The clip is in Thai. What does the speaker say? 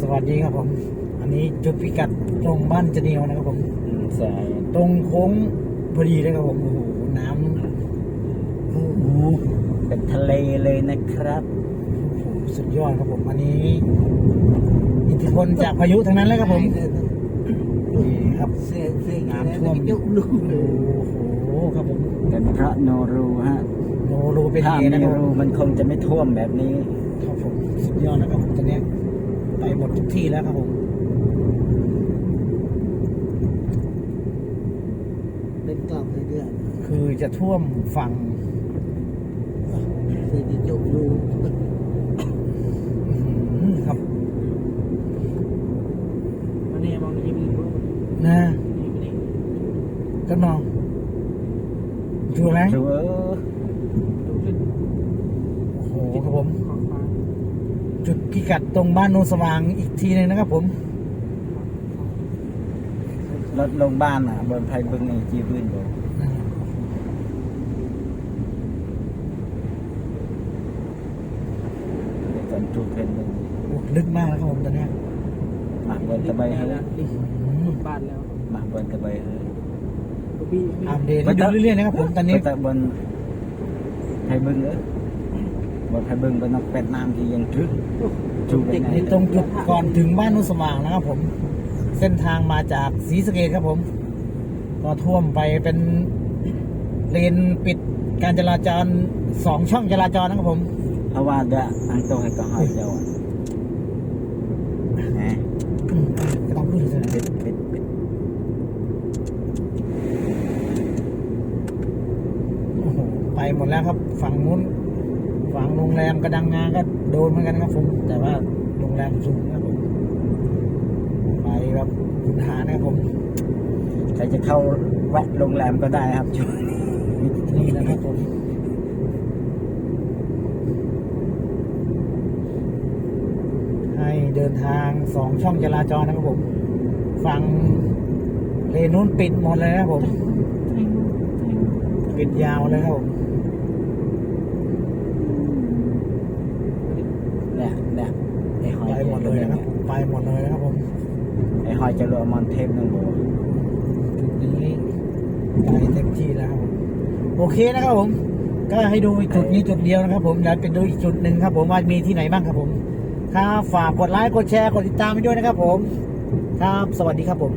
สวัสดีครับผม อันนี้จุดพิกัดตรงบ้านจะเนียวนะครับผมอืมใช่ตรงโค้งพอดีเลยครับผมโอ้โหน้ำโอ้โหเป็นทะเลเลยนะครับสุดยอดครับผมอันนี้ อิทธิพลจากพายุทั้งนั้นเลยครับผมนี่ครับเสียเสียน้ำท่วมยุบลูกโอ้โหครับผมเป็นเพราะโนรูฮะโนรูเป็นถ้าเอไม่นะครับผรูมมันคงจะไม่ท่วมแบบนี้ ครับผมสุดยอดนะครับผมตอนเนี้ย ไปหมดทุกที่แล้วครับผมเป็นกล่องเลยเดือดคือจะท่วมฝั่งเสียยุบลูกอื้อหือครับมันนี่มองยิ้มลูกนะนี่นี่ก็มองดูไหมดูเออดูขึ้นโอ้โหครับผมขอบฟ้า จุดพิกัดตรงบ้านโนนสว่างอีกทีหนึ่งนะครับผมรถลงบ้านอะบนไพบึงไอ้จีบืนบอกเดี๋ยวก่อนจูเพนบึงโอ้ลึกมากแล้วครับผมตอนเนี้ยหมากบนตะไบเฮ้ยดิอื้อหือบ้านแล้วหมากบนตะไบเฮ้ยบี้อัปเดตให้ดูเรื่อยๆนะครับผมตอนนี้ก็จะบนไพบึงเออ บนไพบึงบนนักเป็ดน้ำที่ยังทึกจูไปไหนนี่ตรงจุดก่อนถึงบ้านโนนสว่างนะครับผม เส้นทางมาจากศรีสะเกดครับผม ก็ท่วมไปเป็นเลนปิดการจราจรสองช่องจราจรนะครับผมเพราะว่าเดะอังโตให้ก็หอยเจ้าอะแหมอืมก็ต้องขึ้นเลยปิดปิดปิดโอ้โหไปหมดแล้วครับ ฝั่งนู้น ฝั่งโรงแรมกระดังงาก็โดนเหมือนกันครับผม แต่ว่าโรงแรมสูงนะครับผม ไปแบบขุนหานะครับผมใครจะเข้าแวะโรงแรมก็ได้ครับช่วยนี่นะครับผมให้เดินทางสองช่องจราจรนะครับผมฝั่งเลนนู้นปิดหมดเลยนะครับผมปิดยาวเลยครับผม เนี่ยเนี่ยไอ้หอย ไปหมด เลยนะครับผมไปหมดเลยนะครับผมไอ้หอยจะรวมอนเทปนั่นบอกจุดนี้ไปเต็มที่แล้วครับผมโอเคนะครับผม ก็ให้ดูจุดนี้จุดเดียวนะครับ ผมเดี๋ยวไปดูอีกจุดหนึ่งครับ ผมว่ามีที่ไหนบ้างครับผมครับฝากกดไลค์กดแชร์กดติดตามไปด้วยนะครับ ผม ครับสวัสดีครับผม